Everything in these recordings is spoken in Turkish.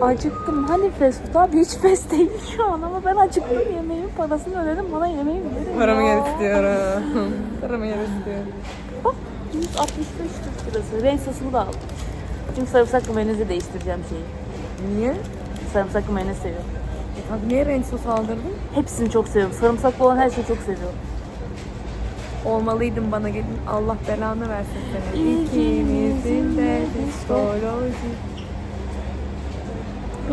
Acıktım. Hani fast food abi hiç fast değil şu an ama ben acıktım yemeğimin parasını ödedim bana yemeği verin Paramı ya. geri istiyorum. Paramı geri istiyorum. Bak 165 Türk lirası. Renk sosunu da aldım. Çünkü sarımsaklı mayonezi değiştireceğim şeyi. Niye? Sarımsaklı mayonez seviyorum. Abi niye renk sos aldırdın? Hepsini çok seviyorum. Sarımsaklı olan her şeyi çok seviyorum. Olmalıydın bana gelin. Allah belanı versin seni. İkimizin de psikoloji.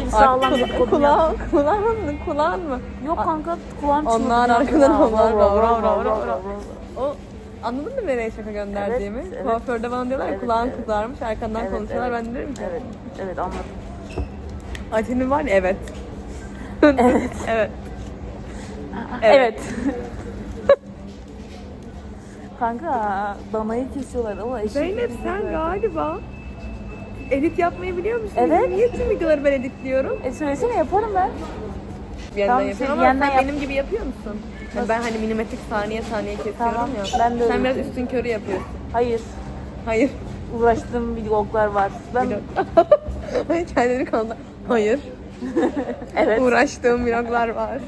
Bir sağlam kulağın, kulağın mı? Kulağın mı? Yok kanka kulağım çınladı. Onlar arkadan onlar. rav, rav, rav. rav. O Anladın mı nereye şaka gönderdiğimi? Evet, evet. Kuaförde bana diyorlar ya Evet, kulağın evet. kızarmış arkandan Evet, konuşuyorlar evet. ben diyorum ki. Evet, evet anladım. Ayten'in var ya evet. evet. evet. Evet. kanka danayı kesiyorlar ama eşit Zeynep sen galiba edit yapmayı biliyor musun? Evet. Niye tüm videoları ben editliyorum? E söylesene yaparım ben. Bir yandan Tamam, yapıyorum ama yandan sen yap. benim gibi yapıyor musun? Yani ben hani milimetrik saniye saniye kesiyorum Tamam, ya. ben de Sen biraz yapıyorum. üstün körü yapıyorsun. Hayır. Hayır. Uğraştığım vloglar var. Ben Hayır kendini kanla. Hayır. evet. Uğraştığım vloglar var.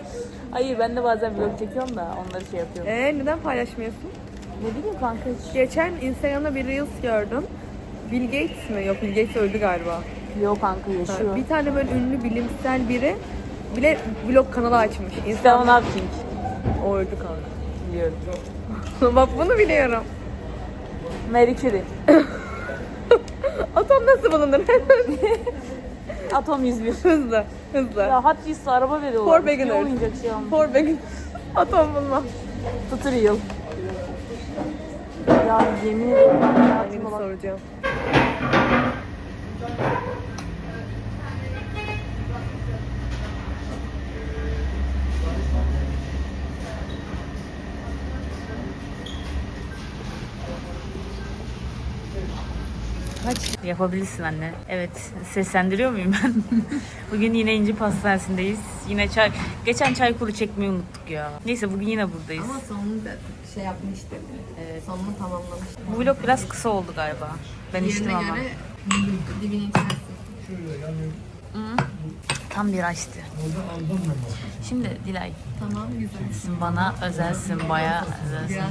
Hayır ben de bazen vlog çekiyorum da onları şey yapıyorum. Ee neden paylaşmıyorsun? Ne bileyim kanka hiç. Geçen Instagram'da bir Reels gördüm. Bill Gates mi? Yok Bill Gates öldü galiba. Yok kanka yaşıyor. Bir tane böyle ünlü bilimsel biri bile vlog kanalı açmış. Stephen İnsan Hawking. o öldü kanka. Biliyorum. Bak bunu biliyorum. Marie Curie. Atom nasıl bulunur? Atom 101. hızlı, hızlı. Ya Wheels araba veriyorlar. For beginners. Ne oyuncak şey almış. For. Atom bulma. Tutorial. Ya yemin ederim ben Hangini soracağım? Yapabilirsin anne. Evet. Seslendiriyor muyum ben? bugün yine İnci Pastanesi'ndeyiz. Yine çay... Geçen çay kuru çekmeyi unuttuk ya. Neyse bugün yine buradayız. Ama sonunu da şey yapmıştı. Evet. Sonunu tamamlamış. Bu vlog biraz kısa oldu galiba. Ben içtim ama. dibini içersin. Tam bir açtı. Şimdi Dilay. Tamam güzel. Sen bana özelsin, bayağı özelsin.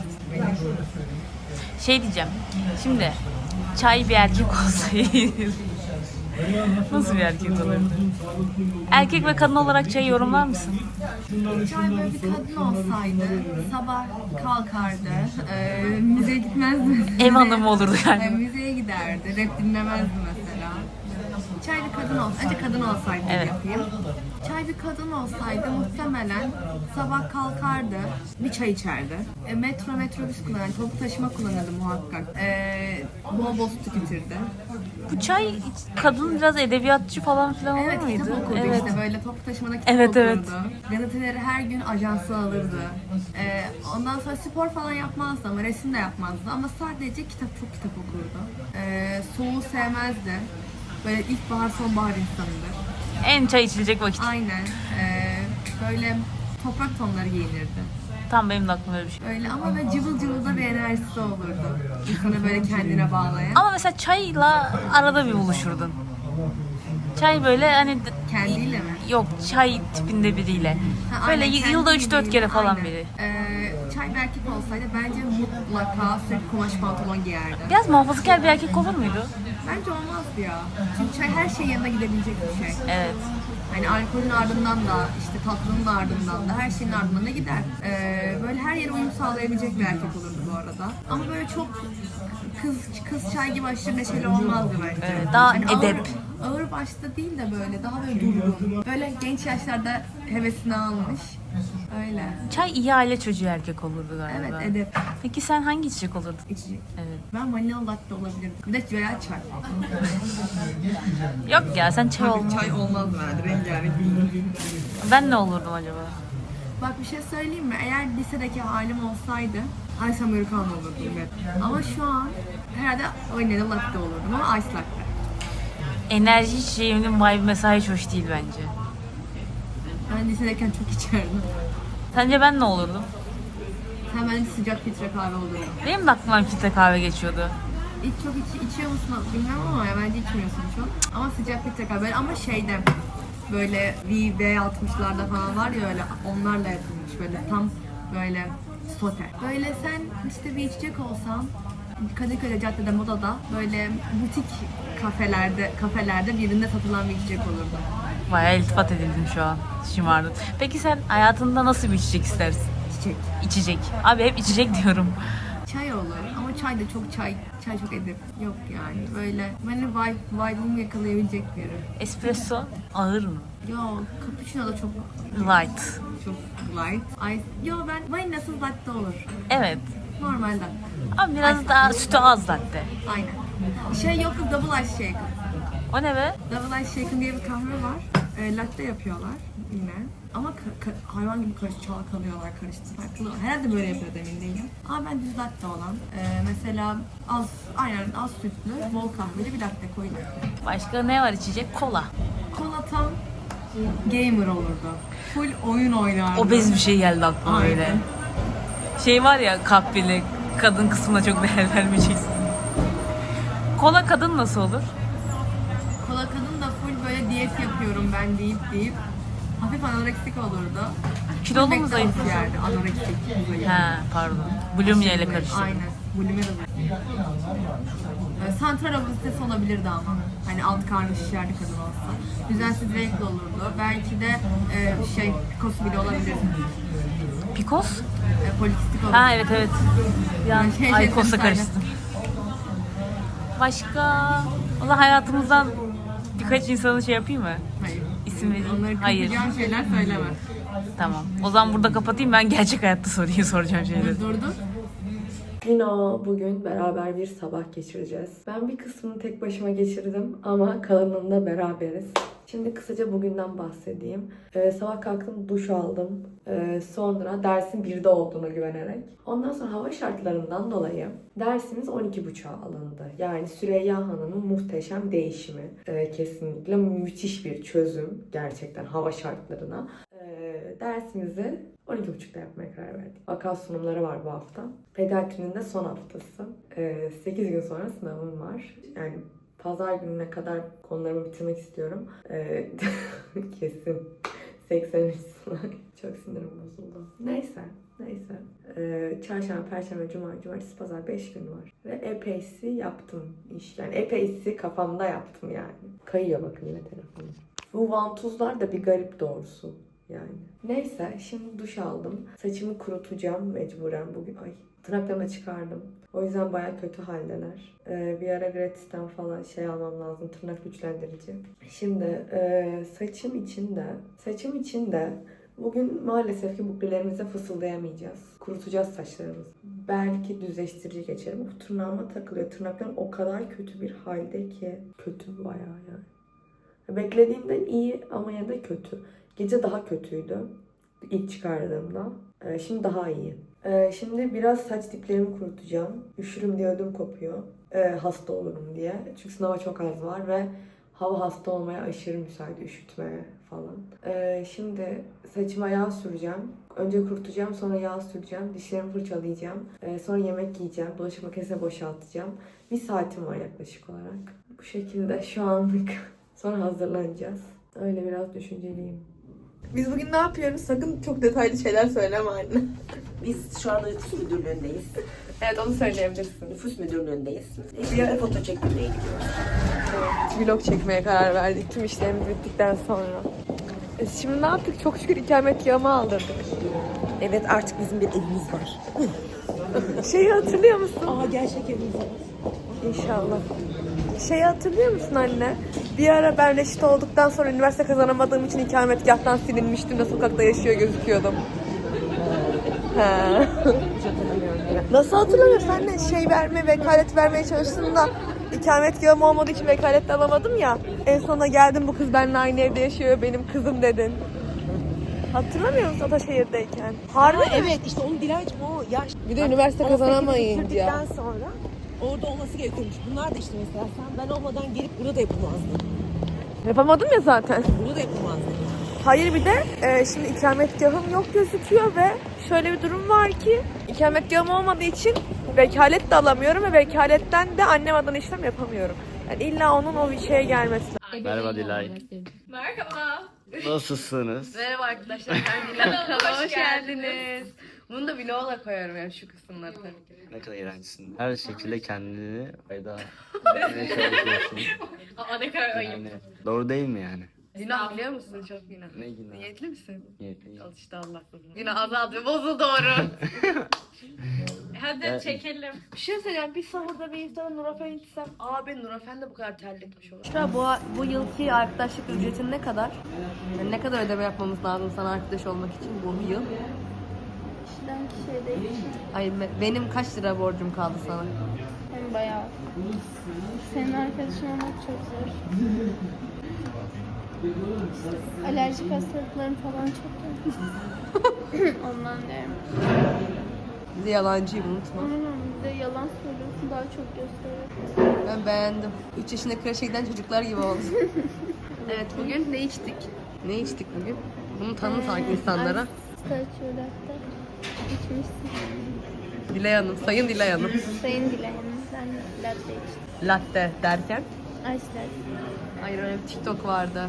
Şey diyeceğim. Şimdi çay bir erkek olsaydı nasıl bir erkek olurdu? Erkek ve kadın olarak çayı yorumlar mısın? Çay böyle bir kadın olsaydı sabah kalkardı, e, müzeye gitmezdi. Ev hanımı olurdu E, yani. müzeye giderdi, rap dinlemezdi mesela. Çay bir kadın olsaydı, önce kadın olsaydı Evet. yapayım. Çay bir kadın olsaydı muhtemelen sabah kalkardı, bir çay içerdi. E, metro, metrobüs kullanırdı, toplu taşıma kullanırdı muhakkak. E, bol bol su tüketirdi. Bu çay kadın biraz edebiyatçı falan filan Evet muydu? kitap okurdu Evet. işte böyle toplu taşımada kitap Evet, okurdu. evet. Gazeteleri her gün ajansı alırdı. Ee, ondan sonra spor falan yapmazdı ama resim de yapmazdı ama sadece kitap çok kitap okurdu. Ee, soğuğu sevmezdi. Böyle ilkbahar sonbahar insanıdır. En çay içilecek vakit. Aynen. Ee, böyle toprak tonları giyinirdi. Tam benim de aklımda öyle bir şey. Öyle ama böyle cıvıl cıvıl da bir enerjisi olurdu. İnsanı böyle kendine bağlayan. Ama mesela çayla arada bir buluşurdun. Çay böyle hani Kendiyle mi? yok çay tipinde biriyle. Ha, Böyle aynen, yılda 3-4 bildiğin- kere falan aynen. biri. Ee, çay bir erkek olsaydı bence mutlaka sürekli kumaş pantolon giyerdi. Biraz muhafazakar bir erkek olur muydu? Bence olmazdı ya. Çünkü çay her şeyin yanına gidebilecek bir şey. Evet. Hani alkolün ardından da, işte tatlının da ardından da, her şeyin ardından da gider. Ee, böyle her yere uyum sağlayabilecek bir erkek olurdu bu arada. Ama böyle çok kız kız çay gibi aşırı neşeli olmazdı bence. Evet, daha ağır- edep. Ağır, başta değil de böyle daha böyle durgun. Böyle genç yaşlarda hevesini almış. Öyle. Çay iyi aile çocuğu erkek olurdu galiba. Evet edep. Peki sen hangi içecek olurdun? İçecek. Evet. Ben vanilya latte olabilirim. Bir de veya çay. Yok ya sen çay olma. Çay olmaz bence. Rengarenk. Ben ne olurdum acaba? Bak bir şey söyleyeyim mi? Eğer lisedeki halim olsaydı Ice Americano olurdum ben. Ama şu an herhalde vanilya latte olurdum ama ice latte. Enerji içeceğimin vibe mesela hiç hoş değil bence. Ben lisedeyken çok içerdim. Sence ben ne olurdum? Sen bence sıcak filtre kahve olurdun. Benim de aklımdan filtre kahve geçiyordu. İç çok içi, içiyor musun bilmiyorum ama ya bence içmiyorsun çok. Ama sıcaklık tekrar böyle ama şeyde böyle V60'larda falan var ya öyle onlarla yapılmış böyle tam böyle sote. Böyle sen işte bir içecek olsan Kadıköy'de caddede modada böyle butik kafelerde kafelerde birinde satılan bir içecek olurdu. Bayağı iltifat edildin şu an. Şımardın. Peki sen hayatında nasıl bir içecek istersin? Çiçek. İçecek. Abi hep içecek diyorum. Çay da çok çay, çay çok edip yok yani böyle beni vibe, vibe'ımı yakalayabilecek biri. Espresso ağır mı? Yok, cappuccino da çok Light. çok light. Ay, yo ben vanilyasız latte olur. Evet. Normalden. Ama biraz daha sütü az latte. Aynen. Şey yok double ice shaken. O ne be? Double ice shaken diye bir kahve var. E, latte yapıyorlar. Ama hayvan gibi karış çalkalıyorlar, karıştırıyorlar. Herhalde böyle yapıyor da emin değilim. Ama ben düz latte olan, e, mesela az, aynen az sütlü, bol kahveli bir latte koyayım. Başka ne var içecek? Kola. Kola tam gamer olurdu. Full oyun oynardı. Obez bir şey geldi aklıma Aynen. böyle. Şey var ya kahveli kadın kısmına çok değer vermeyeceksin. Kola kadın nasıl olur? Kola kadın da full böyle diyet yapıyorum ben deyip deyip hafif anoreksik olurdu. Kilolu mu zayıf yerdi anoreksik. zayıf. Ha pardon. Bulimia ile karıştırdım. Aynen. Bulimia da zayıf. Ee, Santral obezitesi olabilirdi ama. Hani alt karnı şişerdi kadın olsa. Düzensiz renkli olurdu. Belki de e, şey pikosu bile olabilirdi. Pikos? E, polikistik olurdu. Ha evet evet. Yani Şey, şey, Aykos'la sen karıştım. Başka? Valla hayatımızdan birkaç insanı şey yapayım mı? Hayır. İsim vereyim. Onları Hayır. kırpacağın şeyler söyleme. Tamam. O zaman burada kapatayım ben gerçek hayatta soruyu soracağım şeyleri. Durdur. Güno bugün beraber bir sabah geçireceğiz. Ben bir kısmını tek başıma geçirdim ama kalanında beraberiz. Şimdi kısaca bugünden bahsedeyim. Ee, sabah kalktım, duş aldım. Ee, sonra dersin 1'de olduğuna güvenerek. Ondan sonra hava şartlarından dolayı dersimiz 12.30'a alındı. Yani Süreyya Hanım'ın muhteşem değişimi. Ee, kesinlikle müthiş bir çözüm gerçekten hava şartlarına. Ee, dersimizi 12.30'da yapmaya karar verdik. Vaka sunumları var bu hafta. Pediatrinin de son haftası. Ee, 8 gün sonra sınavım var. Yani pazar gününe kadar konularımı bitirmek istiyorum. Ee, kesin 83 sınav. Çok sinirim bozuldu. Neyse. Neyse. Ee, çarşamba, perşembe, cuma, cumartesi, pazar 5 gün var. Ve epeysi yaptım iş. Yani epeysi kafamda yaptım yani. Kayıyor bakın yine telefonum. Bu vantuzlar da bir garip doğrusu yani. Neyse şimdi duş aldım. Saçımı kurutacağım mecburen bugün. Ay tırnaklarımı çıkardım. O yüzden baya kötü haldeler. Ee, bir ara gratis'ten falan şey almam lazım. Tırnak güçlendirici. Şimdi e, saçım için de saçım için de bugün maalesef ki buklelerimize fısıldayamayacağız. Kurutacağız saçlarımızı. Belki düzleştirici geçerim. Bu tırnağıma takılıyor. Tırnaklarım o kadar kötü bir halde ki. Kötü bayağı yani. Beklediğimden iyi ama yine de kötü. Gece daha kötüydü ilk çıkardığımda. Ee, şimdi daha iyi. Ee, şimdi biraz saç diplerimi kurutacağım. Üşürüm diye ödüm kopuyor. Ee, hasta olurum diye. Çünkü sınava çok az var ve hava hasta olmaya aşırı müsait üşütmeye falan. Ee, şimdi saçıma yağ süreceğim. Önce kurutacağım sonra yağ süreceğim. Dişlerimi fırçalayacağım. Ee, sonra yemek yiyeceğim. Bulaşık makinesine boşaltacağım. Bir saatim var yaklaşık olarak. Bu şekilde şu anlık. Sonra hazırlanacağız. Öyle biraz düşünceliyim. Biz bugün ne yapıyoruz? Sakın çok detaylı şeyler söyleme anne. Biz şu anda nüfus müdürlüğündeyiz. Evet onu söyleyebilirsin. Nüfus müdürlüğündeyiz. Bir foto çektirmeye gidiyoruz. Vlog çekmeye karar verdik tüm işlerimiz bittikten sonra. E, Şimdi ne yaptık? Çok şükür ikamet yağımı aldırdık. Evet artık bizim bir evimiz var. Şeyi hatırlıyor musun? Aa gerçek evimiz var. İnşallah. Şeyi hatırlıyor musun anne? Bir ara ben reşit olduktan sonra üniversite kazanamadığım için ikametgahtan silinmiştim de sokakta yaşıyor gözüküyordum. He. Nasıl hatırlamıyorsun anne? Şey verme, vekalet vermeye çalıştım da ikametgahım olmadığı için vekalet de alamadım ya. En sona geldim bu kız benimle aynı evde yaşıyor, benim kızım dedin. Hatırlamıyor musun Ataşehir'deyken? Harbi mi? evet işte onu Dilancım o yaş. Bir de üniversite 18'i kazanamayınca. sonra orada olması gerekiyormuş. Bunlar da işte mesela sen ben olmadan gelip burada yapamazdın. Yapamadım ya zaten. Burada da yapamazdın. Hayır bir de e, şimdi ikametgahım yok gözüküyor ve şöyle bir durum var ki ikametgahım olmadığı için vekalet de alamıyorum ve vekaletten de annem adına işlem yapamıyorum. Yani illa onun o bir şeye gelmesi lazım. Merhaba Dilay. Merhaba. Nasılsınız? Merhaba arkadaşlar. Ben. Kanalıma hoş geldiniz. Bunu da vlog'a koyarım yani şu kısımları tabii ki. Ne kadar iğrençsin. Her şekilde kendini fayda etmeye çalışıyorsun. Aa ne kadar ayıp. Yani, doğru değil mi yani? Günah biliyor musun? Çok günah. Ne günah? Niyetli misin? Niyetliyim. Al işte Allah korusun. Günah azaldı. Bozul doğru. Hadi Ya- çekelim. bir şey söyleyeceğim. Bir sahurda bir iftara Nurafen içsem. Aa ben Nurafen de bu kadar terletmiş olur. Şu an bu, bu yılki arkadaşlık ücretin ne kadar? Yani ne kadar ödeme yapmamız lazım sana arkadaş olmak için bu yıl? Kişiye değişir. Ay be- benim kaç lira borcum kaldı sana? Hem bayağı. Senin arkadaşın olmak çok zor. Alerjik hastalıkların falan çok var. Ondan diyorum. Bir de yalancıyım unutma. Onun bir de yalan söylüyorsun daha çok gösteriyor. Ben beğendim. 3 yaşında kreşe giden çocuklar gibi oldu. evet bugün ne içtik? Ne içtik bugün? Bunu tanı sanki insanlara. Latte. İçmişsin. Dilay Hanım, Sayın Dilay Hanım. Sayın Dilay'ın sen latte içtin. Latte derken. Ice latte. Hayır öyle bir TikTok vardı.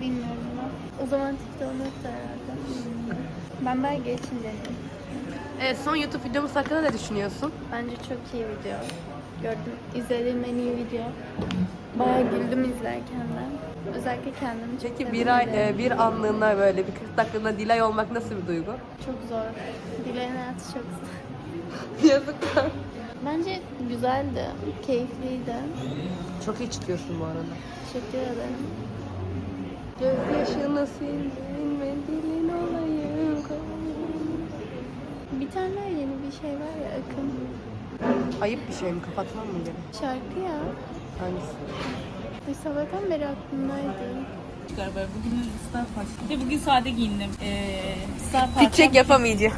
Bilmiyorum ben. O zaman TikTok'un yoktu herhalde. Ben belki için denedim. Evet son YouTube videomuz hakkında ne düşünüyorsun? Bence çok iyi video. Gördüm. İzlediğim en iyi video. Bayağı güldüm izlerken de. Özellikle kendimi çok Peki bir ay, e, bir anlığına böyle bir 40 dakikalığına Dilay olmak nasıl bir duygu? Çok zor. Dilay'ın hayatı çok zor. Yazıklar. Bence güzeldi. Keyifliydi. Çok iyi çıkıyorsun bu arada. Teşekkür ederim. Gözyaşını sildin mendilin olayım. Bir tane yeni bir şey var ya Akın. Ayıp bir şey mi? Kapatmam mı gene? Şarkı ya. Hangisi? Bir sabahtan beri aklımdaydı. Çıkar böyle bugün Star Park. Bir de bugün sade giyindim. Ee, Star Pitçek yapamayacağız.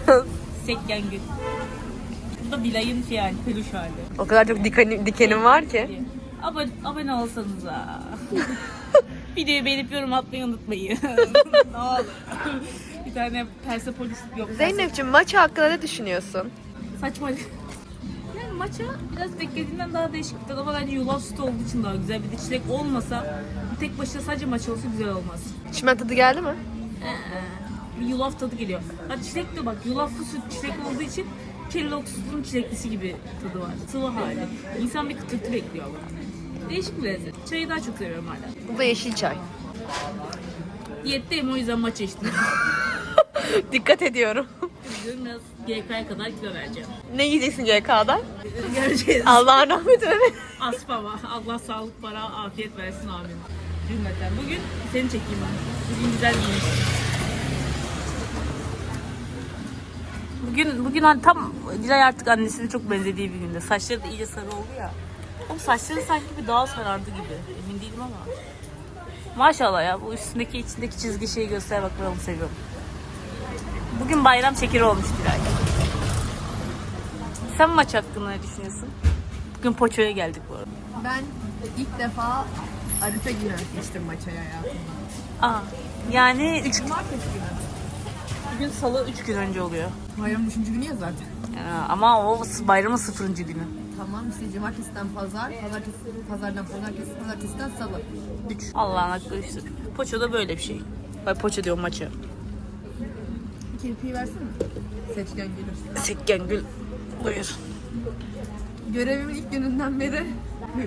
Sekken gün. Bu da Bilay'ın şey yani peluş hali. o kadar çok dikenim, dikenim var ki. Abone, abone olsanız ha. Videoyu beğenip yorum atmayı unutmayın. ne olur. Tane Persepolis yok. Zeynep'ciğim maçı hakkında ne düşünüyorsun? Saçma. Yani maça biraz beklediğimden daha değişik bir ama bence yulaf sütü olduğu için daha güzel. Bir de çilek olmasa tek başına sadece maç olsa güzel olmaz. Çimen tadı geldi mi? Ee, bir yulaf tadı geliyor. Ha çilek de bak yulaflı süt çilek olduğu için Kellogg's'un çileklisi gibi tadı var. Sıvı hali. İnsan bir kıtırtı bekliyor ama. Değişik bir lezzet. Çayı daha çok seviyorum hala. Bu da yeşil çay. Diyetteyim o yüzden maç içtim. Dikkat ediyorum. Bugün biraz GK'ya kadar kilo vereceğim. ne yiyeceksin CK'dan? Göreceğiz. Allah'ın rahmeti ver. Aspava. Allah sağlık, para, afiyet versin amin. Cümleten. Bugün seni çekeyim ben. Bugün güzel giyinmişsin. Bugün, bugün hani tam Dilay artık annesine çok benzediği bir günde. Saçları da iyice sarı oldu ya. O saçları sanki bir daha sarardı gibi. Emin değilim ama. Maşallah ya bu üstündeki içindeki çizgi şeyi göster bak ben onu seviyorum. Bugün bayram şekeri olmuş Dilay. Sen maç hakkında ne düşünüyorsun? Bugün Poço'ya geldik bu arada. Ben ilk defa Arife günü geçtim maça hayatımda. Aa, yani 3 Cumartesi günü. gün salı 3 gün önce oluyor. Bayramın üçüncü günü ya zaten. Ya, ama o bayramın sıfırıncı günü. Tamam işte cumartesiden pazar, pazartesi, pazardan pazartesi, pazartesiden salı. 3. Allah'ın hakkı üçtür. Poço'da böyle bir şey. Ay Poço diyorum maçı. Kirpiği versene. Seçken gelir. Sekken gül. Buyur. Görevimin ilk gününden beri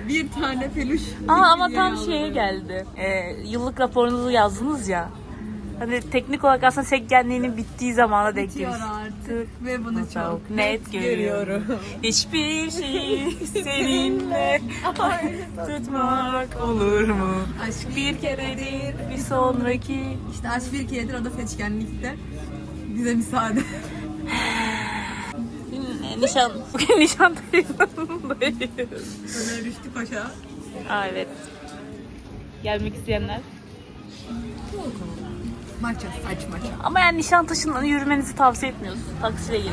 bir tane peluş. Aa ama tam şeye geldi. Ee, yıllık raporunuzu yazdınız ya. Hani teknik olarak aslında sekgenliğinin bittiği zamana denk Bitiyor artık ve bunu çok, Çok net görüyorum. Hiçbir şey seninle tutmak olur mu? Aşk Bir keredir bir sonraki. İşte aşk bir keredir o da seçkenlikte. Bize müsaade. Nişan, bugün nişan dayısındayız. Ömer Rüştü Paşa. Aa evet. Gelmek isteyenler. Maça, saç maça. Ama yani Nişantaşı'ndan yürümenizi tavsiye etmiyoruz. Taksiyle gelin.